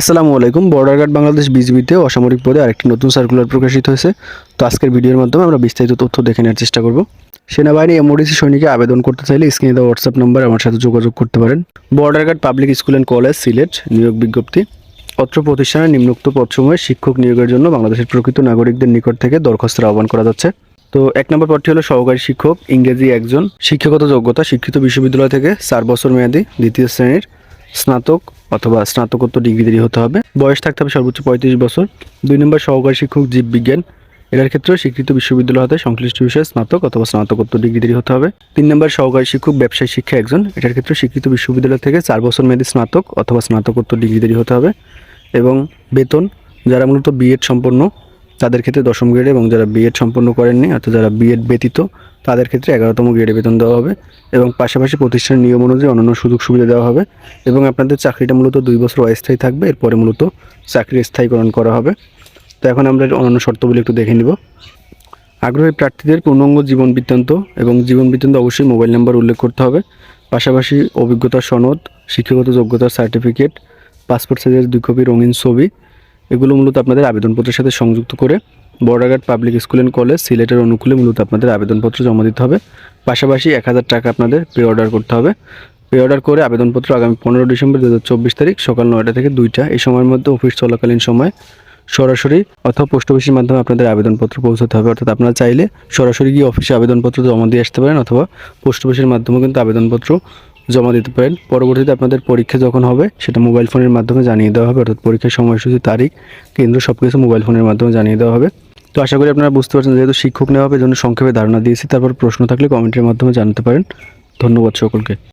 আসসালামু আলাইকুম। Border guard Bangladesh বিজিবিতে অসামরিক পদে আরেকটি নতুন সার্কুলার প্রকাশিত হয়েছে। তো আজকের ভিডিওর মাধ্যমে আমরা বিস্তারিত তথ্য দেখে নেওয়ার চেষ্টা করব। সেনাবাহিনী এমওডিসি সৈনিকে আবেদন করতে চাইলে স্ক্রিনে দেওয়া হোয়াটসঅ্যাপ নাম্বার আমার সাথে যোগাযোগ করতে পারেন। Border guard public school and college Sylhet নিয়োগ বিজ্ঞপ্তি। অত্র প্রতিষ্ঠানের নিম্নোক্ত পদসমূহে শিক্ষক নিয়োগের জন্য বাংলাদেশের প্রকৃত নাগরিকদের নিকট থেকে দরখাস্তের আহ্বান করা যাচ্ছে। তো এক নম্বর পদটি হলো সহকারী শিক্ষক, ইংরেজি একজন, শিক্ষাগত যোগ্যতা, শিক্ষিত বিশ্ববিদ্যালয় থেকে চার বছর মেয়াদী, দ্বিতীয় শ্রেণির। স্নাতক অথবা স্নাতকোত্তর ডিগ্রিধারী হতে হবে। বয়স থাকতে হবে সর্বোচ্চ পঁয়ত্রিশ বছর। দুই নম্বর সহকারী শিক্ষক জীববিজ্ঞান। এটার ক্ষেত্রেও স্বীকৃত বিশ্ববিদ্যালয় হতে সংশ্লিষ্ট বিষয়ে স্নাতক অথবা স্নাতকোত্তর ডিগ্রিধারী হতে হবে। তিন নম্বর সহকারী শিক্ষক ব্যবসায় শিক্ষা একজন। এটার ক্ষেত্রে স্বীকৃত বিশ্ববিদ্যালয় থেকে চার বছর মেয়াদী স্নাতক অথবা স্নাতকোত্তর ডিগ্রিধারী হতে হবে। এবং বেতন, যারা মূলত বিএড সম্পন্ন তাদের ক্ষেত্রে দশম গ্রেডে এবং যারা বিএড সম্পন্ন করেননি, অর্থাৎ যারা বিএড ব্যতীত, তাদের ক্ষেত্রে এগারোতম গ্রেডে বেতন দেওয়া হবে এবং পাশাপাশি প্রতিষ্ঠানের নিয়ম অনুযায়ী অন্যান্য সুযোগ সুবিধা দেওয়া হবে এবং আপনাদের চাকরিটা মূলত দুই বছর অস্থায়ী থাকবে, এরপরে মূলত চাকরি স্থায়ীকরণ করা হবে। তো এখন আমরা অন্যান্য শর্তগুলি একটু দেখে নিব। আগ্রহী প্রার্থীদের পূর্ণাঙ্গ জীবন বৃত্তান্ত এবং জীবন বৃত্তান্ত অবশ্যই মোবাইল নাম্বার উল্লেখ করতে হবে। পাশাপাশি অভিজ্ঞতা সনদ, শিক্ষাগত যোগ্যতার সার্টিফিকেট, পাসপোর্ট সাইজের দুই কপি রঙিন ছবি এগুলো মূলত আপনাদের আবেদনপত্রের সাথে সংযুক্ত করে border guard public school and college সিলেটের অনুকূলে মূলত আপনাদের আবেদনপত্র জমা দিতে হবে। পাশাপাশি এক হাজার টাকা আপনাদের পে অর্ডার করতে হবে। পে অর্ডার করে আবেদনপত্র আগামী পনেরো ডিসেম্বর দু হাজার চব্বিশ তারিখ সকাল নয়টা থেকে দুইটা। এই সময়ের মধ্যে অফিস চলাকালীন সময় সরাসরি অথবা পোস্ট অফিসের মাধ্যমে আপনাদের আবেদনপত্র পৌঁছাতে হবে। অর্থাৎ আপনারা চাইলে সরাসরি গিয়ে অফিসে আবেদনপত্র জমা দিয়ে আসতে পারেন অথবা পোস্ট অফিসের মাধ্যমে কিন্তু আবেদনপত্র জমা দিতে পারেন। পরবর্তীতে আপনাদের পরীক্ষা যখন হবে, সেটা মোবাইল ফোনের মাধ্যমে জানিয়ে দেওয়া হবে, অর্থাৎ পরীক্ষার সময়সূচি, তারিখ, কেন্দ্র সব কিছু মোবাইল ফোনের মাধ্যমে জানিয়ে দেওয়া হবে। তো আশা করি আপনারা বুঝতে পারছেন, যেহেতু শিক্ষক নেওয়া হবে জন্য সংক্ষেপে ধারণা দিয়েছি। তারপর প্রশ্ন থাকলে কমেন্টের মাধ্যমে জানাতে পারেন। ধন্যবাদ সকলকে।